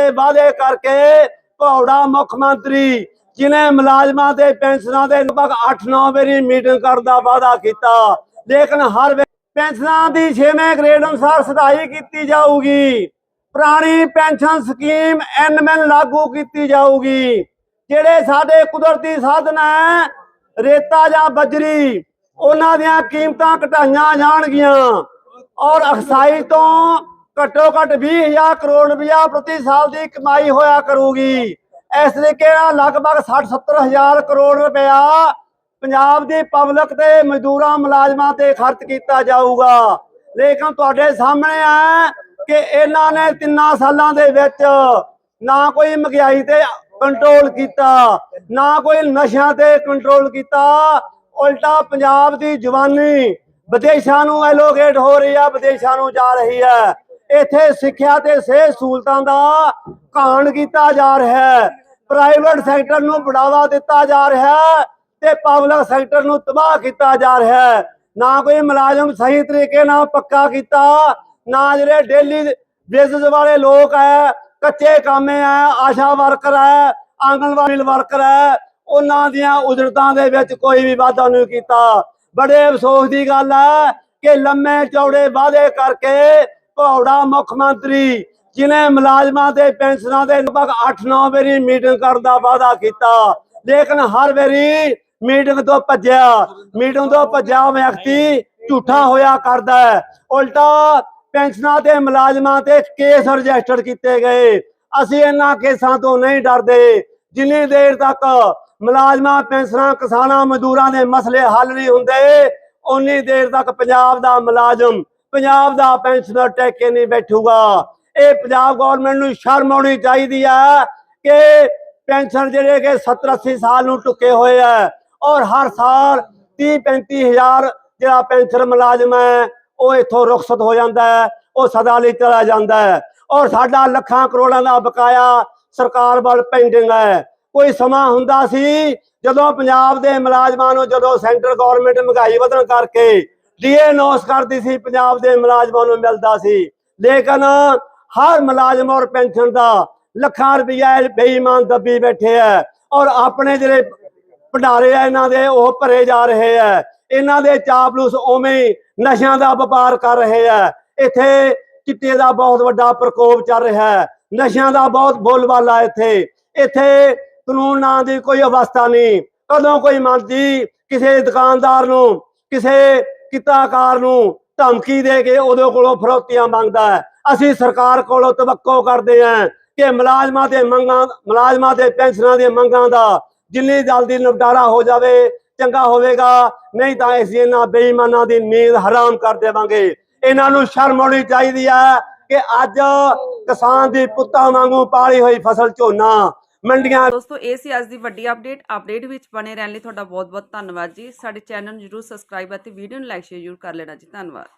ਚੌੜੇ ਵਾਅਦੇ ਕਰਕੇ ਭੌੜਾ ਮੁੱਖ ਮੰਤਰੀ ਜਿਨੇ ਮੁਲਾਜ਼ਮਾਂ ਦੇ ਪੈਨਸ਼ਨਾਂ ਦੇ ਲਗਭਗ 8-9 ਵਾਰੀ ਮੀਟਿੰਗ ਕਰਨ ਦਾ ਵਾਅਦਾ ਕੀਤਾ। ਲੇਕਿਨ ਹਰ ਪੈਨਸ਼ਨਾਂ ਦੀ 6ਵੇਂ ਗ੍ਰੇਡ ਅਨੁਸਾਰ ਸਦਾਈ ਕੀਤੀ ਜਾਊਗੀ। ਪੁਰਾਣੀ ਪੈਨਸ਼ਨ ਸਕੀਮ ਐਨਐਮਐਨ ਲਾਗੂ ਕੀਤੀ ਜਾਊਗੀ। ਜਿਹੜੇ ਸਾਡੇ ਕੁਦਰਤੀ ਸਾਧਨ ਹੈ ਰੇਤਾ ਜਾਂ ਬਜਰੀ, ਉਹਨਾਂ ਦੀਆਂ ਕੀਮਤਾਂ ਘਟਾਈਆਂ ਜਾਣਗੀਆਂ। ਔਰ ਅਕਸਾਈ ਤੋਂ ਘੱਟੋ ਘੱਟ 20000 ਕਰੋੜ ਰੁਪਇਆ ਪ੍ਰਤੀ ਸਾਲ ਦੀ ਕਮਾਈ ਹੋਇਆ ਕਰੂਗੀ। ਇਸ ਤਰੀਕੇ ਨਾਲ ਲਗਭਗ 60 ਹਜ਼ਾਰ ਕਰੋੜ ਰੁਪਇਆ ਪੰਜਾਬ ਦੀ ਪਬਲਿਕ ਤੇ ਮਜ਼ਦੂਰਾਂ, ਮੁਲਾਜ਼ਮਾਂ ਤੇ ਖਰਚ ਕੀਤਾ ਜਾਊਗਾ। ਲੇਕਿਨ ਤੁਹਾਡੇ ਸਾਹਮਣੇ ਆ ਕਿ ਇਹਨਾਂ ਨੇ ਤਿੰਨਾਂ ਸਾਲਾਂ ਦੇ ਵਿੱਚ ਨਾ ਕੋਈ ਮਹਿੰਗਾਈ ਤੇ ਕੰਟਰੋਲ ਕੀਤਾ, ਨਾ ਕੋਈ ਨਸ਼ਿਆਂ ਤੇ ਕੰਟਰੋਲ ਕੀਤਾ। ਉਲਟਾ ਪੰਜਾਬ ਦੀ ਜਵਾਨੀ ਵਿਦੇਸ਼ਾਂ ਨੂੰ ਐਲੋਕੇਟ ਹੋ ਰਹੀ ਆ, ਵਿਦੇਸ਼ਾਂ ਨੂੰ ਜਾ ਰਹੀ ਹੈ। ਇੱਥੇ ਸਿੱਖਿਆ ਤੇ ਸਿਹਤ ਸਹੂਲਤਾਂ ਦਾ ਘਾਣ ਕੀਤਾ ਜਾ ਰਿਹਾ ਹੈ। ਪ੍ਰਾਈਵੇਟ ਸੈਕਟਰ ਨੂੰ ਬੜਾਵਾ ਦਿੱਤਾ ਜਾ ਰਿਹਾ ਹੈ ਤੇ ਪਬਲਿਕ ਸੈਕਟਰ ਨੂੰ ਤਬਾਹ ਕੀਤਾ ਜਾ ਰਿਹਾ ਹੈ। ਨਾ ਕੋਈ ਮੁਲਾਜ਼ਮ ਸਹੀ ਤਰੀਕੇ ਨਾਲ ਪੱਕਾ ਕੀਤਾ, ਨਾ ਜਿਹੜੇ ਡੇਲੀ ਬੇਸਿਸ ਵਾਲੇ ਲੋਕ ਹੈ, ਕੱਚੇ ਕਾਮੇ ਹੈ, ਆਸ਼ਾ ਵਰਕਰ ਹੈ, ਆਂਗਣਵਾੜੀ ਵਰਕਰ ਹੈ, ਉਹਨਾਂ ਦੀਆਂ ਉਜਰਤਾਂ ਦੇ ਵਿੱਚ ਕੋਈ ਵੀ ਵਾਧਾ ਨਹੀਂ ਕੀਤਾ। ਬੜੇ ਅਫਸੋਸ ਦੀ ਗੱਲ ਹੈ ਕਿ ਲੰਮੇ ਚੌੜੇ ਵਾਅਦੇ ਕਰਕੇ ਭੌੜਾ ਮੁੱਖ ਮੰਤਰੀ, ਜਿਨੇ ਮੁਲਾਜ਼ਮਾਂ ਦੇ, ਪੈਨਸ਼ਨਾਂ ਦੇ ਲਗਭਗ 8-9 ਵਾਰੀ ਮੀਟਿੰਗ ਕਰਨ ਦਾ ਵਾਅਦਾ ਕੀਤਾ। ਲੇਕਿਨ ਹਰ ਵਾਰੀ ਮੀਟਿੰਗ ਤੋਂ ਭੱਜਿਆ ਮੀਟਿੰਗ ਤੋਂ ਭੱਜਿਆ ਵਿਅਕਤੀ ਝੂਠਾ ਹੋਇਆ ਕਰਦਾ ਹੈ। ਉਲਟਾ ਪੈਨਸ਼ਨਾਂ ਤੇ ਮੁਲਾਜ਼ਮਾਂ ਤੇ ਕੇਸ ਰਜਿਸਟਰ ਕੀਤੇ ਗਏ। ਅਸੀਂ ਇਹਨਾਂ ਕੇਸਾਂ ਤੋਂ ਨਹੀਂ ਡਰਦੇ। ਜਿੰਨੀ ਦੇਰ ਤੱਕ ਮੁਲਾਜ਼ਮਾਂ, ਪੈਨਸ਼ਨਾਂ, ਕਿਸਾਨਾਂ, ਮਜ਼ਦੂਰਾਂ ਦੇ ਮਸਲੇ ਹੱਲ ਨਹੀਂ ਹੁੰਦੇ ਉਨੀ ਦੇਰ ਤੱਕ ਪੰਜਾਬ ਦਾ ਮੁਲਾਜ਼ਮ ਪੰਜਾਬ ਦਾ ਪੈਨਸ਼ਨਰ ਟੈਕੇ ਨਹੀਂ ਬੈਠੂਗਾ। ਇਹ ਪੰਜਾਬ ਗਵਰਨਮੈਂਟ ਨੂੰ ਸ਼ਰਮ ਆਉਣੀ ਚਾਹੀਦੀ ਹੈ ਕਿ ਪੈਨਸ਼ਨ ਜਿਹੜੇ ਕਿ 70 80 ਸਾਲ ਨੂੰ ਟੁੱਕੇ ਹੋਏ ਆ ਔਰ ਹਰ ਸਾਲ 30 35 ਜਿਹੜਾ ਪੈਨਸ਼ਨ ਮੁਲਾਜ਼ਮ ਹੈ, ਉਹ ਇੱਥੋਂ ਰੁਖਸਤ ਹੋ ਜਾਂਦਾ ਹੈ, ਉਹ ਸਦਾ ਲਈ ਚਲਾ ਜਾਂਦਾ ਹੈ। ਔਰ ਸਾਡਾ ਲੱਖਾਂ ਕਰੋੜਾਂ ਦਾ ਬਕਾਇਆ ਸਰਕਾਰ ਵੱਲ ਪੈਂਡਿੰਗ ਹੈ। ਕੋਈ ਸਮਾਂ ਹੁੰਦਾ ਸੀ ਜਦੋਂ ਪੰਜਾਬ ਦੇ ਮੁਲਾਜ਼ਮਾਂ ਨੂੰ ਜਦੋਂ ਸੈਂਟਰ ਗਵਰਨਮੈਂਟ ਮਹਿੰਗਾਈ ਵਧਣ ਕਰਕੇ ਡੀਏ ਨੋਸ ਕਰਦੀ ਸੀ, ਪੰਜਾਬ ਦੇ ਮੁਲਾਜ਼ਮਾਂ ਨੂੰ ਮਿਲਦਾ ਸੀ। ਲੇਕਿਨ ਹਰ ਮੁਲਾਜ਼ਮ ਔਰ ਪੈਨਸ਼ਨ ਦਾ ਲੱਖਾਂ ਰੁਪਈਆ ਬੇਈਮਾਨ ਦੱਬੀ ਬੈਠੇ ਹੈ ਔਰ ਆਪਣੇ ਜਿਹੜੇ ਭੰਡਾਰੇ ਆ ਇਹਨਾਂ ਦੇ ਉਹ ਭਰੇ ਜਾ ਰਹੇ ਆ ਇਹਨਾਂ ਦੇ ਚਾਪਲੂਸ ਉਵੇਂ ਨਸ਼ਿਆਂ ਦਾ ਵਪਾਰ ਕਰ ਰਹੇ ਆ ਇੱਥੇ ਚਿੱਟੇ ਦਾ ਬਹੁਤ ਵੱਡਾ ਪ੍ਰਕੋਪ ਚੱਲ ਰਿਹਾ ਹੈ ਨਸ਼ਿਆਂ ਦਾ ਬਹੁਤ ਬੋਲਬਾਲਾ ਇੱਥੇ। ਇੱਥੇ ਕਾਨੂੰਨ ਨਾਂ ਦੀ ਕੋਈ ਅਵਸਥਾ ਨਹੀਂ। ਕਦੋਂ ਕੋਈ ਮੰਤਰੀ ਕਿਸੇ ਦੁਕਾਨਦਾਰ ਨੂੰ, ਕਿਸੇ ਕਿੱਤਾਕਾਰ ਨੂੰ, ਧਮਕੀ ਦੇ ਕੇ ਉਹਦੇ ਕੋਲੋਂ ਫਰੋਤੀਆਂ ਮੰਗਦਾ ਹੈ। ਅਸੀਂ ਸਰਕਾਰ ਕੋਲੋਂ ਤਵੱਕੋ ਕਰਦੇ ਹਾਂ ਕਿ ਮੁਲਾਜ਼ਮਾਂ ਦੇ ਮੰਗਾਂ, ਮੁਲਾਜ਼ਮਾਂ ਦੇ ਪੈਨਸ਼ਨਾਂ ਦੀਆਂ ਮੰਗਾਂ ਦਾ ਜਿੰਨੀ ਜਲਦੀ ਨਿਪਟਾਰਾ ਹੋ ਜਾਵੇ, ਚੰਗਾ ਹੋਵੇਗਾ। ਨਹੀਂ ਤਾਂ ਅਸੀਂ ਇਹਨਾਂ ਬੇਈਮਾਨਾਂ ਦੀ ਨੀਂਦ ਹਰਾਮ ਕਰ ਦੇਵਾਂਗੇ। ਇਹਨਾਂ ਨੂੰ ਸ਼ਰਮ ਆਉਣੀ ਚਾਹੀਦੀ ਹੈ ਕਿ ਅੱਜ ਕਿਸਾਨ ਦੀ ਪੁੱਤਾਂ ਵਾਂਗੂ ਪਾਲੀ ਹੋਈ ਫਸਲ ਝੋਨਾ ਮੰਡੀਆਂ ਦੋਸਤੋ, ਇਹ ਸੀ ਅੱਜ ਦੀ ਵੱਡੀ ਅਪਡੇਟ ਅਪਡੇਟ ਵਿੱਚ ਬਣੇ ਰਹਿਣ ਲਈ ਤੁਹਾਡਾ ਬਹੁਤ ਬਹੁਤ ਧੰਨਵਾਦ ਜੀ। ਸਾਡੇ ਚੈਨਲ ਨੂੰ ਜਰੂਰ ਸਬਸਕ੍ਰਾਈਬ ਅਤੇ ਵੀਡੀਓ ਨੂੰ ਲਾਈਕ ਸ਼ੇਅਰ ਜਰੂਰ ਕਰ ਲੈਣਾ ਜੀ। ਧੰਨਵਾਦ।